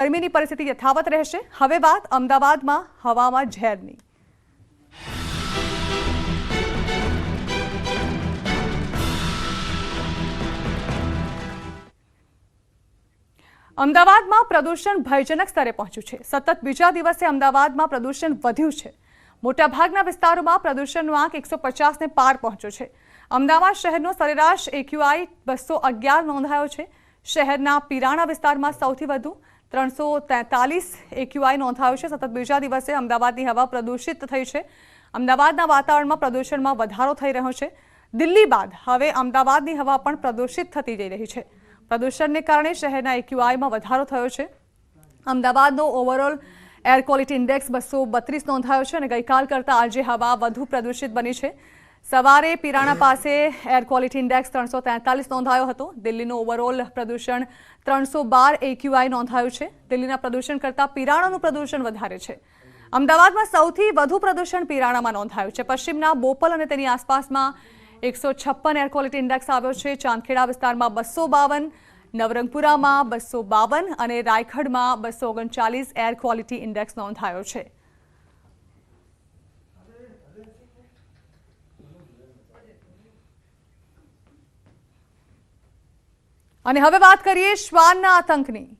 ગરમીની પરિસ્થિતિ યથાવત રહેશે. હવે વાત અમદાવાદમાં હવામાં ઝેરની. અમદાવાદમાં પ્રદૂષણ ભયજનક સ્તરે પહોંચ્યું છે. સતત બીજા દિવસે અમદાવાદમાં પ્રદૂષણ વધ્યું છે. મોટાભાગના વિસ્તારોમાં પ્રદૂષણનો આંક એકસો પચાસને પાર પહોંચ્યો છે. અમદાવાદ શહેરનો સરેરાશ એક્યુઆઈ બસો અગિયાર નોંધાયો છે. શહેરના પીરાણા વિસ્તારમાં સૌથી વધુ ત્રણસો તેતાલીસ એક્યુઆઈ નોંધાયો છે. સતત બીજા દિવસે અમદાવાદની હવા પ્રદૂષિત થઈ છે. અમદાવાદના વાતાવરણમાં પ્રદૂષણમાં વધારો થઈ રહ્યો છે. દિલ્હી બાદ હવે અમદાવાદની હવા પણ પ્રદૂષિત થતી જઈ રહી છે. પ્રદૂષણને કારણે શહેરના એક્યુઆઈમાં વધારો થયો છે. અમદાવાદનો ઓવરઓલ એર ક્વોલિટી ઇન્ડેક્સ બસો બત્રીસ નોંધાયો છે અને ગઈકાલ કરતાં આજે હવા વધુ પ્રદૂષિત બની છે. સવારે પીરાણા પાસે એર ક્વોલિટી ઇન્ડેક્સ ત્રણસો તેતાલીસ નોંધાયો હતો. દિલ્હીનું ઓવરઓલ પ્રદૂષણ ત્રણસો બાર એક્યુઆઈ નોંધાયું છે. દિલ્હીના પ્રદૂષણ કરતાં પીરાણાનું પ્રદૂષણ વધારે છે. અમદાવાદમાં સૌથી વધુ પ્રદૂષણ પીરાણામાં નોંધાયું છે. પશ્ચિમના બોપલ અને તેની આસપાસમાં એકસો છપ્પન એર ક્વોલિટી ઇન્ડેક્સ આવ્યો છે. ચાંદખેડા વિસ્તારમાં બસો બાવન, નવરંગપુરામાં બસો બાવન અને રાયખડમાં બસો ઓગણચાલીસ એર ક્વોલિટી ઇન્ડેક્સ નોંધાયો છે. અને હવે વાત કરીએ શ્વાનના આતંકની.